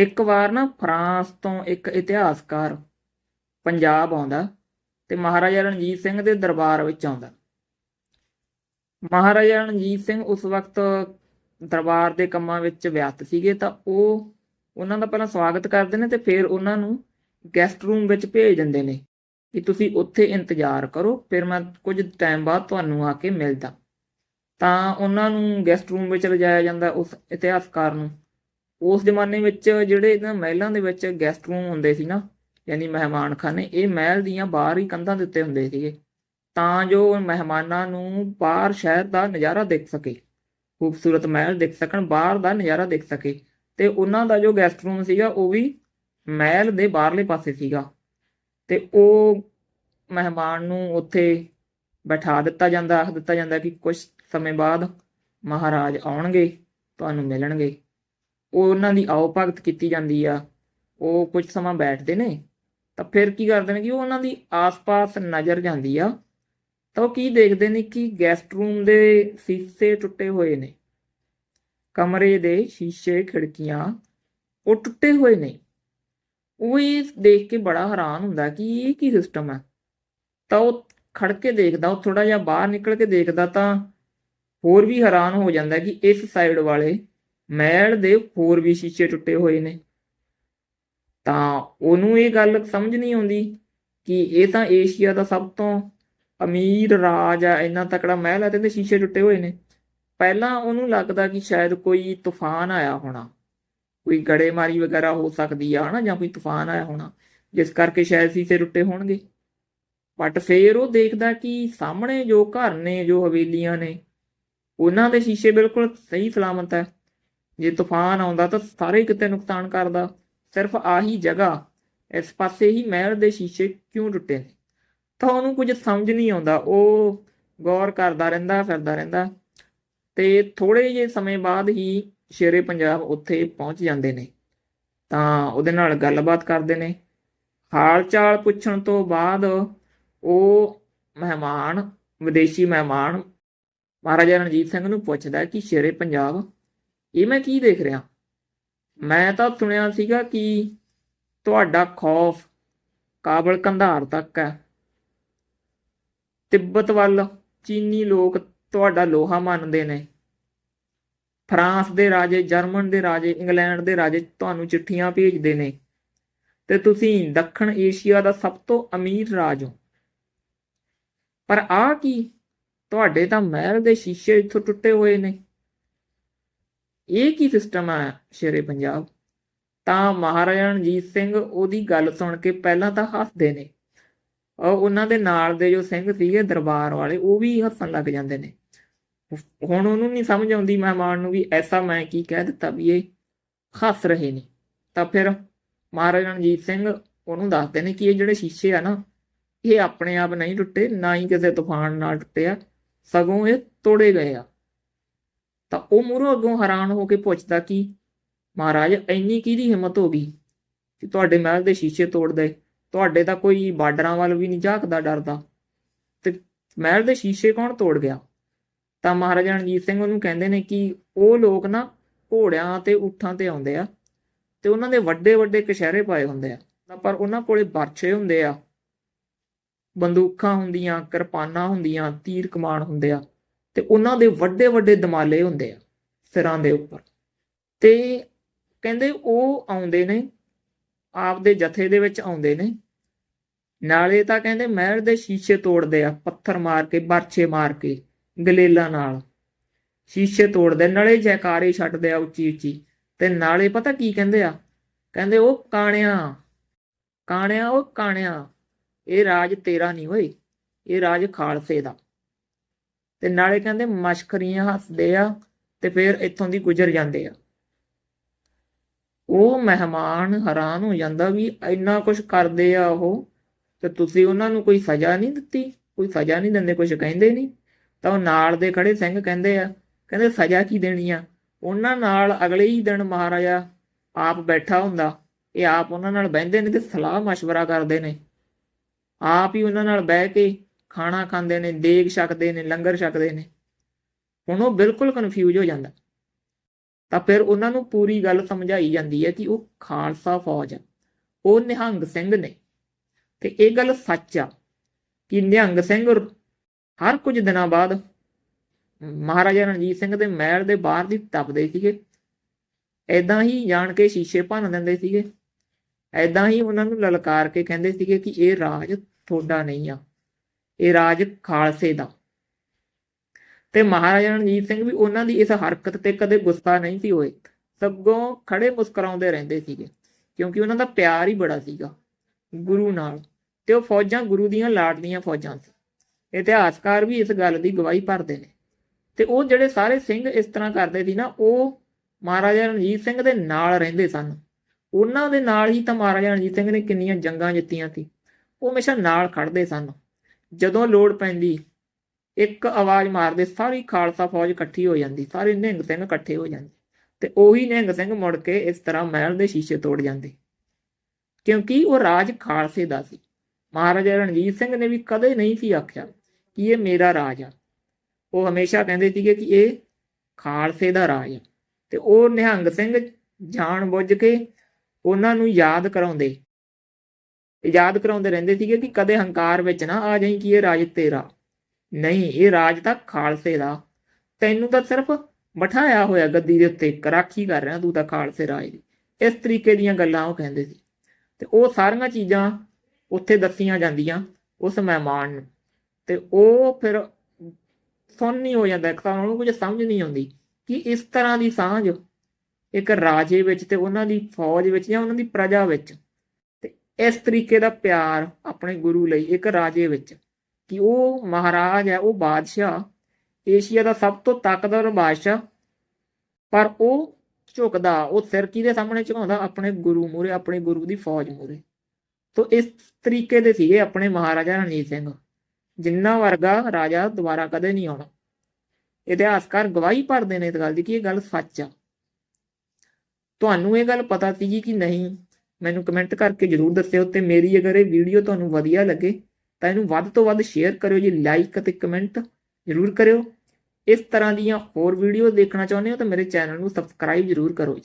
ਇੱਕ ਵਾਰ ਨਾ ਫਰਾਂਸ ਤੋਂ ਇੱਕ ਇਤਿਹਾਸਕਾਰ ਪੰਜਾਬ ਆਉਂਦਾ ਤੇ ਮਹਾਰਾਜਾ ਰਣਜੀਤ ਸਿੰਘ ਦੇ ਦਰਬਾਰ ਵਿੱਚ ਆਉਂਦਾ। ਮਹਾਰਾਜਾ ਰਣਜੀਤ ਸਿੰਘ ਉਸ ਵਕਤ ਦਰਬਾਰ ਦੇ ਕੰਮਾਂ ਵਿੱਚ ਵਿਅਸਤ ਸੀਗੇ ਤਾਂ ਉਹ ਉਹਨਾਂ ਦਾ ਪਹਿਲਾਂ ਸਵਾਗਤ ਕਰਦੇ ਨੇ ਤੇ ਫਿਰ ਉਹਨਾਂ ਨੂੰ ਗੈਸਟ ਰੂਮ ਵਿੱਚ ਭੇਜ ਦਿੰਦੇ ਨੇ ਕਿ ਤੁਸੀਂ ਉੱਥੇ ਇੰਤਜ਼ਾਰ ਕਰੋ, ਫਿਰ ਮੈਂ ਕੁਝ ਟਾਈਮ ਬਾਅਦ ਤੁਹਾਨੂੰ ਆ ਕੇ ਮਿਲਦਾ। ਤਾਂ ਉਹਨਾਂ ਨੂੰ ਗੈਸਟ ਰੂਮ ਵਿੱਚ ਲਿਜਾਇਆ ਜਾਂਦਾ ਉਸ ਇਤਿਹਾਸਕਾਰ ਨੂੰ। ਉਸ ਜ਼ਮਾਨੇ ਵਿੱਚ ਜਿਹੜੇ ਇਹਨਾਂ ਮਹਿਲਾਂ ਦੇ ਵਿੱਚ ਗੈਸਟ ਰੂਮ ਹੁੰਦੇ ਸੀ ਨਾ, ਯਾਨੀ ਮਹਿਮਾਨਖਾਨੇ, ਇਹ ਮਹਿਲ ਦੀਆਂ ਬਾਹਰ ਹੀ ਕੰਧਾਂ ਦੇ ਉੱਤੇ ਹੁੰਦੇ ਸੀਗੇ। ਤਾਂ ਜੋ ਮਹਿਮਾਨਾਂ ਨੂੰ ਬਾਹਰ ਸ਼ਹਿਰ ਦਾ ਨਜ਼ਾਰਾ ਦੇਖ ਸਕੇ, ਖੂਬਸੂਰਤ ਮਹਿਲ ਦੇਖ ਸਕਣ, ਬਾਹਰ ਦਾ ਨਜ਼ਾਰਾ ਦੇਖ ਸਕੇ, ਤੇ ਉਹਨਾਂ ਦਾ ਜੋ ਗੈਸਟ ਰੂਮ ਸੀਗਾ, ਉਹ ਵੀ ਮਹਿਲ ਦੇ ਬਾਹਰਲੇ ਪਾਸੇ ਸੀਗਾ। ਤੇ ਉਹ ਮਹਿਮਾਨ ਨੂੰ ਉੱਥੇ ਬਿਠਾ ਦਿੱਤਾ ਜਾਂਦਾ, ਆਖ ਦਿੱਤਾ ਜਾਂਦਾ ਕਿ ਕੁਝ ਸਮੇਂ ਬਾਅਦ ਮਹਾਰਾਜ ਆਉਣਗੇ, ਤੁਹਾਨੂੰ ਮਿਲਣਗੇ। ਉਹਨਾਂ ਦੀ ਆਓ ਭਗਤ ਕੀਤੀ ਜਾਂਦੀ ਆ, ਉਹ ਕੁਝ ਸਮਾਂ ਬੈਠਦੇ ਨੇ, ਤਾਂ ਫਿਰ ਕੀ ਕਰਦੇ ਨੇ ਕਿ ਉਹ ਉਹਨਾਂ ਦੀ ਆਸ-ਪਾਸ ਨਜ਼ਰ ਜਾਂਦੀ ਆ, ਤਾਂ ਉਹ ਕੀ ਦੇਖਦੇ ਨੇ ਕਿ ਗੈਸਟ ਰੂਮ ਦੇ ਸ਼ੀਸ਼ੇ ਟੁੱਟੇ ਹੋਏ ਨੇ, ਕਮਰੇ ਦੇ ਸ਼ੀਸ਼ੇ, ਖਿੜਕੀਆਂ ਉਹ ਟੁੱਟੇ ਹੋਏ ਨੇ। ਉਹ ਇਹ ਦੇਖ ਕੇ ਬੜਾ ਹੈਰਾਨ ਹੁੰਦਾ ਕਿ ਇਹ ਕੀ ਸਿਸਟਮ ਹੈ ਤਾਂ ਉਹ ਖੜ ਕੇ ਦੇਖਦਾ, ਉਹ ਥੋੜਾ ਜਿਹਾ ਬਾਹਰ ਨਿਕਲ ਕੇ ਦੇਖਦਾ ਤਾਂ ਹੋਰ ਵੀ ਹੈਰਾਨ ਹੋ ਜਾਂਦਾ ਕਿ ਇਸ ਸਾਈਡ ਵਾਲੇ ਮਹਿਲ ਦੇ ਹੋਰ ਵੀ ਸ਼ੀਸ਼ੇ ਟੁੱਟੇ ਹੋਏ ਨੇ। ਤਾਂ ਉਹਨੂੰ ਇਹ ਗੱਲ ਸਮਝ ਨਹੀਂ ਆਉਂਦੀ ਕਿ ਇਹ ਤਾਂ ਏਸ਼ੀਆ ਦਾ ਸਭ ਤੋਂ ਅਮੀਰ ਰਾਜ ਆ, ਇੰਨਾ ਤਕੜਾ ਮਹਿਲ ਹੈ ਤੇ ਇਹਦੇ ਸ਼ੀਸ਼ੇ ਟੁੱਟੇ ਹੋਏ ਨੇ। ਪਹਿਲਾਂ ਉਹਨੂੰ ਲੱਗਦਾ ਕਿ ਸ਼ਾਇਦ ਕੋਈ ਤੂਫਾਨ ਆਇਆ ਹੋਣਾ, ਕੋਈ ਗੜੇਮਾਰੀ ਵਗੈਰਾ ਹੋ ਸਕਦੀ ਆ, ਹਨਾ, ਜਾਂ ਕੋਈ ਤੂਫਾਨ ਆਇਆ ਹੋਣਾ, ਜਿਸ ਕਰਕੇ ਸ਼ਾਇਦ ਸ਼ੀਸ਼ੇ ਟੁੱਟੇ ਹੋਣਗੇ। ਬਟ ਫੇਰ ਉਹ ਦੇਖਦਾ ਕਿ ਸਾਹਮਣੇ ਜੋ ਘਰ ਨੇ, ਜੋ ਹਵੇਲੀਆਂ ਨੇ, ਉਹਨਾਂ ਦੇ ਸ਼ੀਸ਼ੇ ਬਿਲਕੁਲ ਸਹੀ ਸਲਾਮਤ ਹੈ ਜੇ ਤੂਫਾਨ ਆਉਂਦਾ ਤਾਂ ਸਾਰੇ ਕਿਤੇ ਨੁਕਸਾਨ ਕਰਦਾ। ਸਿਰਫ ਆਹੀ ਜਗ੍ਹਾ, ਇਸ ਪਾਸੇ ਹੀ ਮਹਿਲ ਦੇ ਸ਼ੀਸ਼ੇ ਕਿਉਂ ਟੁੱਟੇ ਨੇ? ਤਾਂ ਉਹਨੂੰ ਕੁਝ ਸਮਝ ਨਹੀਂ ਆਉਂਦਾ। ਉਹ ਗੌਰ ਕਰਦਾ ਰਹਿੰਦਾ, ਫਿਰਦਾ ਰਹਿੰਦਾ। ਤੇ ਥੋੜੇ ਜਿਹੇ ਸਮੇਂ ਬਾਅਦ ਹੀ ਸ਼ੇਰੇ ਪੰਜਾਬ ਉੱਥੇ ਪਹੁੰਚ ਜਾਂਦੇ ਨੇ। ਤਾਂ ਉਹਦੇ ਨਾਲ ਗੱਲਬਾਤ ਕਰਦੇ ਨੇ। ਹਾਲ ਚਾਲ ਪੁੱਛਣ ਤੋਂ ਬਾਅਦ ਉਹ ਮਹਿਮਾਨ, ਵਿਦੇਸ਼ੀ ਮਹਿਮਾਨ ਮਹਾਰਾਜਾ ਰਣਜੀਤ ਸਿੰਘ ਨੂੰ ਪੁੱਛਦਾ ਕਿ ਸ਼ੇਰੇ ਪੰਜਾਬ ਇਹ ਮੈਂ ਕੀ ਦੇਖ ਰਿਹਾ? ਮੈਂ ਤਾਂ ਸੁਣਿਆ ਸੀਗਾ ਕਿ ਤੁਹਾਡਾ ਖੌਫ ਕਾਬਲ ਕੰਧਾਰ ਤੱਕ ਹੈ। ਤਿੱਬਤ ਵੱਲ ਚੀਨੀ ਲੋਕ ਤੁਹਾਡਾ ਲੋਹਾ ਮੰਨਦੇ ਨੇ। ਫਰਾਂਸ ਦੇ ਰਾਜੇ, ਜਰਮਨ ਦੇ ਰਾਜੇ, ਇੰਗਲੈਂਡ ਦੇ ਰਾਜੇ ਤੁਹਾਨੂੰ ਚਿੱਠੀਆਂ ਭੇਜਦੇ ਨੇ। ਤੇ ਤੁਸੀਂ ਦੱਖਣ ਏਸ਼ੀਆ ਦਾ ਸਭ ਤੋਂ ਅਮੀਰ ਰਾਜ ਹੋ। ਪਰ ਆ ਕੀ? ਤੁਹਾਡੇ ਤਾਂ ਮਹਿਲ ਦੇ ਸ਼ੀਸ਼ੇ ਇੱਥੋਂ ਟੁੱਟੇ ਹੋਏ ਨੇ। ਇਹ ਕੀ ਸਿਸਟਮ ਆ ਸ਼ੇਰੇ ਪੰਜਾਬ? ਤਾਂ ਮਹਾਰਾਜਾ ਰਣਜੀਤ ਸਿੰਘ ਉਹਦੀ ਗੱਲ ਸੁਣ ਕੇ ਪਹਿਲਾਂ ਤਾਂ ਹੱਸਦੇ ਨੇ। ਔਰ ਉਹਨਾਂ ਦੇ ਨਾਲ ਦੇ ਜੋ ਸਿੰਘ ਸੀਗੇ ਦਰਬਾਰ ਵਾਲੇ, ਉਹ ਵੀ ਹੱਸਣ ਲੱਗ ਜਾਂਦੇ ਨੇ। ਹੁਣ ਉਹਨੂੰ ਨਹੀਂ ਸਮਝ ਆਉਂਦੀ ਮਹਿਮਾਨ ਨੂੰ ਵੀ ਐਸਾ ਮੈਂ ਕੀ ਕਹਿ ਦਿੱਤਾ ਵੀ ਇਹ ਹੱਸ ਰਹੇ ਨੇ। ਤਾਂ ਫਿਰ ਮਹਾਰਾਜਾ ਰਣਜੀਤ ਸਿੰਘ ਉਹਨੂੰ ਦੱਸਦੇ ਨੇ ਕਿ ਇਹ ਜਿਹੜੇ ਸ਼ੀਸ਼ੇ ਆ ਨਾ, ਇਹ ਆਪਣੇ ਆਪ ਨਹੀਂ ਟੁੱਟੇ, ਨਾ ਹੀ ਕਿਸੇ ਤੂਫਾਨ ਨਾਲ ਟੁੱਟੇ ਆ, ਸਗੋਂ ਇਹ ਤੋੜੇ ਗਏ ਆ। ਤਾਂ ਉਹ ਮੂਹਰੋਂ ਅੱਗੋਂ ਹੈਰਾਨ ਹੋ ਕੇ ਪੁੱਛਦਾ ਕਿ ਮਹਾਰਾਜ, ਇੰਨੀ ਕਿਹਦੀ ਹਿੰਮਤ ਹੋ ਗਈ ਕਿ ਤੁਹਾਡੇ ਮਹਿਲ ਦੇ ਸ਼ੀਸ਼ੇ ਤੋੜ ਦੇ? ਤੁਹਾਡੇ ਤਾਂ ਕੋਈ ਬਾਰਡਰਾਂ ਵੱਲ ਵੀ ਨਹੀਂ ਝਾਕਦਾ ਡਰਦਾ। ਤੇ ਮਹਿਲ ਦੇ ਸ਼ੀਸ਼ੇ ਕੌਣ ਤੋੜ ਗਿਆ? ਤਾਂ ਮਹਾਰਾਜਾ ਰਣਜੀਤ ਸਿੰਘ ਉਹਨੂੰ ਕਹਿੰਦੇ ਨੇ ਕਿ ਉਹ ਲੋਕ ਨਾ ਘੋੜਿਆਂ ਤੇ ਊਠਾਂ ਤੇ ਆਉਂਦੇ ਆ ਤੇ ਉਹਨਾਂ ਦੇ ਵੱਡੇ ਵੱਡੇ ਕਸ਼ਹਿਰੇ ਪਾਏ ਹੁੰਦੇ ਆ। ਤਾਂ ਪਰ ਉਹਨਾਂ ਕੋਲੇ ਬਰਛੇ ਹੁੰਦੇ ਆ, ਬੰਦੂਕਾਂ ਹੁੰਦੀਆਂ, ਕਿਰਪਾਨਾਂ ਹੁੰਦੀਆਂ, ਤੀਰ ਕਮਾਨ ਹੁੰਦੇ ਆ। ਤੇ ਉਹਨਾਂ ਦੇ ਵੱਡੇ ਵੱਡੇ ਦਮਾਲੇ ਹੁੰਦੇ ਆ ਸਿਰਾਂ ਦੇ ਉੱਪਰ। ਤੇ ਕਹਿੰਦੇ ਉਹ ਆਉਂਦੇ ਨੇ, ਆਪਦੇ ਜਥੇ ਦੇ ਵਿੱਚ ਆਉਂਦੇ ਨੇ। ਨਾਲੇ ਤਾਂ ਕਹਿੰਦੇ ਮਹਿਲ ਦੇ ਸ਼ੀਸ਼ੇ ਤੋੜਦੇ ਆ, ਪੱਥਰ ਮਾਰ ਕੇ ਬਰਛੇ ਮਾਰ ਕੇ, ਗਲੇਲਾਂ ਨਾਲ। ਸ਼ੀਸ਼ੇ ਤੋੜਦੇ, ਨਾਲੇ ਜੈਕਾਰੇ ਛੱਡਦੇ ਆ ਉੱਚੀ ਉੱਚੀ। ਤੇ ਨਾਲੇ ਪਤਾ ਕੀ ਕਹਿੰਦੇ ਆ? ਕਹਿੰਦੇ ਉਹ ਕਾਣਿਆ ਕਾਣਿਆ, ਉਹ ਕਾਣਿਆ। ਇਹ ਰਾਜ ਤੇਰਾ ਨਹੀਂ ਹੋਏ ਇਹ ਰਾਜ ਖਾਲਸੇ ਦਾ। ਤੇ ਨਾਲੇ ਕਹਿੰਦੇ ਮਸ਼ਕਰੀਆਂ ਹੱਸਦੇ ਆ ਤੇ ਫਿਰ ਇੱਥੋਂ ਦੀ ਗੁਜ਼ਰ ਜਾਂਦੇ ਆ ਉਹ ਮਹਿਮਾਨ ਹੈਰਾਨ ਹੋ ਜਾਂਦਾ ਵੀ ਇੰਨਾ ਕੁਝ ਕਰਦੇ ਆ ਉਹ ਤੇ ਤੁਸੀਂ ਉਹਨਾਂ ਨੂੰ ਕੋਈ ਸਜ਼ਾ ਨਹੀਂ ਦਿੱਤੀ ਕੋਈ ਸਜ਼ਾ ਨਹੀਂ ਦਿੰਦੇ ਕੁਝ ਕਹਿੰਦੇ ਨਹੀਂ ਤਾਂ ਉਹ ਨਾਲ ਦੇ ਖੜੇ ਸਿੰਘ ਕਹਿੰਦੇ ਆ ਕਹਿੰਦੇ ਸਜ਼ਾ ਕੀ ਦੇਣੀ ਆ ਉਹਨਾਂ ਨਾਲ ਅਗਲੇ ਹੀ ਦਿਨ ਮਹਾਰਾਜਾ ਆਪ ਬੈਠਾ ਹੁੰਦਾ ਇਹ ਆਪ ਉਹਨਾਂ ਨਾਲ ਬਹਿੰਦੇ ਨੇ ਤੇ ਸਲਾਹ مشورہ ਕਰਦੇ ਨੇ ਆਪ ਹੀ ਉਹਨਾਂ ਨਾਲ ਬਹਿ ਕੇ ਖਾਣਾ ਖਾਂਦੇ ਨੇ, ਦੇਗ ਛਕਦੇ ਨੇ, ਲੰਗਰ ਛਕਦੇ ਨੇ। ਹੁਣ ਉਹ ਬਿਲਕੁਲ ਕਨਫਿਊਜ਼ ਹੋ ਜਾਂਦਾ। ਤਾਂ ਫਿਰ ਉਹਨਾਂ ਨੂੰ ਪੂਰੀ ਗੱਲ ਸਮਝਾਈ ਜਾਂਦੀ ਹੈ ਕਿ ਉਹ ਖਾਲਸਾ ਫੌਜ ਹੈ ਉਹ ਨਿਹੰਗ ਸਿੰਘ ਨੇ। ਤੇ ਇਹ ਗੱਲ ਸੱਚ ਆ ਕਿ ਨਿਹੰਗ ਸਿੰਘ ਹਰ ਕੁਝ ਦਿਨਾਂ ਬਾਅਦ ਮਹਾਰਾਜਾ ਰਣਜੀਤ ਸਿੰਘ ਦੇ ਮਹਿਲ ਦੇ ਬਾਹਰ ਦੀ ਤਪਦੇ ਸੀਗੇ। ਐਦਾਂ ਹੀ ਜਾਣ ਕੇ ਸ਼ੀਸ਼ੇ ਭੰਨ ਦਿੰਦੇ ਸੀਗੇ। ਐਦਾਂ ਹੀ ਉਹਨਾਂ ਨੂੰ ਲਲਕਾਰ ਕੇ ਕਹਿੰਦੇ ਸੀਗੇ ਕਿ ਇਹ ਰਾਜ ਤੁਹਾਡਾ ਨਹੀਂ ਆ। ਇਹ ਰਾਜ ਖਾਲਸੇ ਦਾ। ਤੇ ਮਹਾਰਾਜਾ ਰਣਜੀਤ ਸਿੰਘ ਵੀ ਉਹਨਾਂ ਦੀ ਇਸ ਹਰਕਤ ਤੇ ਕਦੇ ਗੁੱਸਾ ਨਹੀਂ ਸੀ ਹੋਏ। ਸਗੋਂ ਖੜੇ ਮੁਸਕਰਾਉਂਦੇ ਰਹਿੰਦੇ ਸੀਗੇ, ਕਿਉਂਕਿ ਉਹਨਾਂ ਦਾ ਪਿਆਰ ਹੀ ਬੜਾ ਸੀਗਾ ਗੁਰੂ ਨਾਲ। ਤੇ ਉਹ ਫੌਜਾਂ ਗੁਰੂ ਦੀਆਂ ਲਾਡਲੀਆਂ ਫੌਜਾਂ ਸੀ। ਇਤਿਹਾਸਕਾਰ ਵੀ ਇਸ ਗੱਲ ਦੀ ਗਵਾਹੀ ਭਰਦੇ ਨੇ। ਤੇ ਉਹ ਜਿਹੜੇ ਸਾਰੇ ਸਿੰਘ ਇਸ ਤਰ੍ਹਾਂ ਕਰਦੇ ਸੀ ਨਾ, ਉਹ ਮਹਾਰਾਜਾ ਰਣਜੀਤ ਸਿੰਘ ਦੇ ਨਾਲ ਰਹਿੰਦੇ ਸਨ। ਉਹਨਾਂ ਦੇ ਨਾਲ ਹੀ ਤਾਂ ਮਹਾਰਾਜਾ ਰਣਜੀਤ ਸਿੰਘ ਨੇ ਕਿੰਨੀਆਂ ਜੰਗਾਂ ਜਿੱਤੀਆਂ ਸੀ। ਉਹ ਹਮੇਸ਼ਾ ਨਾਲ ਖੜਦੇ ਸਨ। ਜਦੋਂ ਲੋੜ ਪੈਂਦੀ, ਇੱਕ ਆਵਾਜ਼ ਮਾਰਦੇ ਸਾਰੀ ਖਾਲਸਾ ਫੌਜ ਇਕੱਠੀ ਹੋ ਜਾਂਦੀ, ਸਾਰੇ ਨਿਹੰਗ ਸਿੰਘ ਇਕੱਠੇ ਹੋ ਜਾਂਦੇ ਤੇ ਉਹੀ ਨਿਹੰਗ ਸਿੰਘ ਮੁੜ ਕੇ ਇਸ ਤਰ੍ਹਾਂ ਮਹਿਲ ਦੇ ਸ਼ੀਸ਼ੇ ਤੋੜ ਜਾਂਦੇ। ਕਿਉਂਕਿ ਉਹ ਰਾਜ ਖਾਲਸੇ ਦਾ ਸੀ। ਮਹਾਰਾਜਾ ਰਣਜੀਤ ਸਿੰਘ ਨੇ ਵੀ ਕਦੇ ਨਹੀਂ ਸੀ ਆਖਿਆ ਕਿ ਇਹ ਮੇਰਾ ਰਾਜ ਆ। ਉਹ ਹਮੇਸ਼ਾ ਕਹਿੰਦੇ ਸੀਗੇ ਕਿ ਇਹ ਖਾਲਸੇ ਦਾ ਰਾਜ ਆ। ਤੇ ਉਹ ਨਿਹੰਗ ਸਿੰਘ ਜਾਣ ਬੁੱਝ ਕੇ ਉਹਨਾਂ ਨੂੰ ਯਾਦ ਕਰਾਉਂਦੇ ਯਾਦ ਕਰਾਉਂਦੇ ਰਹਿੰਦੇ ਸੀਗੇ ਕਿ ਕਦੇ ਹੰਕਾਰ ਵਿੱਚ ਨਾ ਆ ਜਾਈ ਕਿ ਇਹ ਰਾਜ ਤੇਰਾ। ਨਹੀਂ, ਇਹ ਰਾਜ ਤਾਂ ਖਾਲਸੇ ਦਾ। ਤੈਨੂੰ ਤਾਂ ਸਿਰਫ ਬਿਠਾਇਆ ਹੋਇਆ ਗੱਦੀ ਦੇ ਉੱਤੇ ਕਰਾਖੀ ਕਰ ਰਿਹਾ, ਤੂੰ ਤਾਂ ਖਾਲਸੇ ਰਾਜ ਦੀ। ਇਸ ਤਰੀਕੇ ਦੀਆਂ ਗੱਲਾਂ ਉਹ ਕਹਿੰਦੇ ਸੀ। ਤੇ ਉਹ ਸਾਰੀਆਂ ਚੀਜ਼ਾਂ ਉੱਥੇ ਦੱਸੀਆਂ ਜਾਂਦੀਆਂ ਉਸ ਮਹਿਮਾਨ ਨੂੰ। ਤੇ ਉਹ ਫਿਰ ਸੁੰਨੀ ਹੋ ਜਾਂਦਾ, ਇੱਕ ਤਾਂ ਉਹਨੂੰ ਕੁਝ ਸਮਝ ਨਹੀਂ ਆਉਂਦੀ ਕਿ ਇਸ ਤਰ੍ਹਾਂ ਦੀ ਸਾਂਝ ਇੱਕ ਰਾਜੇ ਵਿੱਚ ਤੇ ਉਹਨਾਂ ਦੀ ਫੌਜ ਵਿੱਚ ਜਾਂ ਉਹਨਾਂ ਦੀ ਪ੍ਰਜਾ ਵਿੱਚ ਇਸ ਤਰੀਕੇ ਦਾ ਪਿਆਰ ਆਪਣੇ ਗੁਰੂ ਲਈ ਇੱਕ ਰਾਜੇ ਵਿੱਚ ਕਿ ਉਹ ਮਹਾਰਾਜ ਹੈ, ਉਹ ਬਾਦਸ਼ਾਹ, ਏਸ਼ੀਆ ਦਾ ਸਭ ਤੋਂ ਤਾਕਤਵਰ ਬਾਦਸ਼ਾਹ। ਪਰ ਉਹ ਝੁਕਦਾ, ਉਹ ਸਿਰ ਕਿਹਦੇ ਸਾਹਮਣੇ ਝੁਕਾਉਂਦਾ? ਆਪਣੇ ਗੁਰੂ ਮੂਰੇ ਆਪਣੇ ਗੁਰੂ ਦੀ ਫੌਜ ਮੂਰੇ ਤੋ ਇਸ ਤਰੀਕੇ ਦੇ ਸੀਗੇ ਆਪਣੇ ਮਹਾਰਾਜਾ ਰਣਜੀਤ ਸਿੰਘ, ਜਿੰਨਾ ਵਰਗਾ ਰਾਜਾ ਦੁਬਾਰਾ ਕਦੇ ਨਹੀਂ ਆਉਣਾ। ਇਤਿਹਾਸਕਾਰ ਗਵਾਹੀ ਭਰਦੇ ਨੇ ਇਸ ਗੱਲ ਦੀ ਕਿ ਇਹ ਗੱਲ ਸੱਚ ਆ। ਤੁਹਾਨੂੰ ਇਹ ਗੱਲ ਪਤਾ ਸੀ ਕਿ ਨਹੀਂ? ਮੈਨੂੰ ਕਮੈਂਟ ਕਰਕੇ ਜਰੂਰ ਦੱਸਿਓ ਤੇ ਮੇਰੀ ਅਗਰ ਇਹ ਵੀਡੀਓ ਤੁਹਾਨੂੰ ਵਧੀਆ ਲੱਗੇ, ਤਾਂ ਇਹਨੂੰ ਵੱਧ ਤੋਂ ਵੱਧ ਸ਼ੇਅਰ ਕਰਿਓ ਜੀ ਲਾਈਕ ਅਤੇ ਕਮੈਂਟ ਜਰੂਰ ਕਰਿਓ। ਇਸ ਤਰ੍ਹਾਂ ਦੀਆਂ ਹੋਰ ਵੀਡੀਓ ਦੇਖਣਾ ਚਾਹੁੰਦੇ ਹੋ ਤਾਂ ਮੇਰੇ ਚੈਨਲ ਨੂੰ ਸਬਸਕ੍ਰਾਈਬ ਜਰੂਰ ਕਰੋ ਜੀ।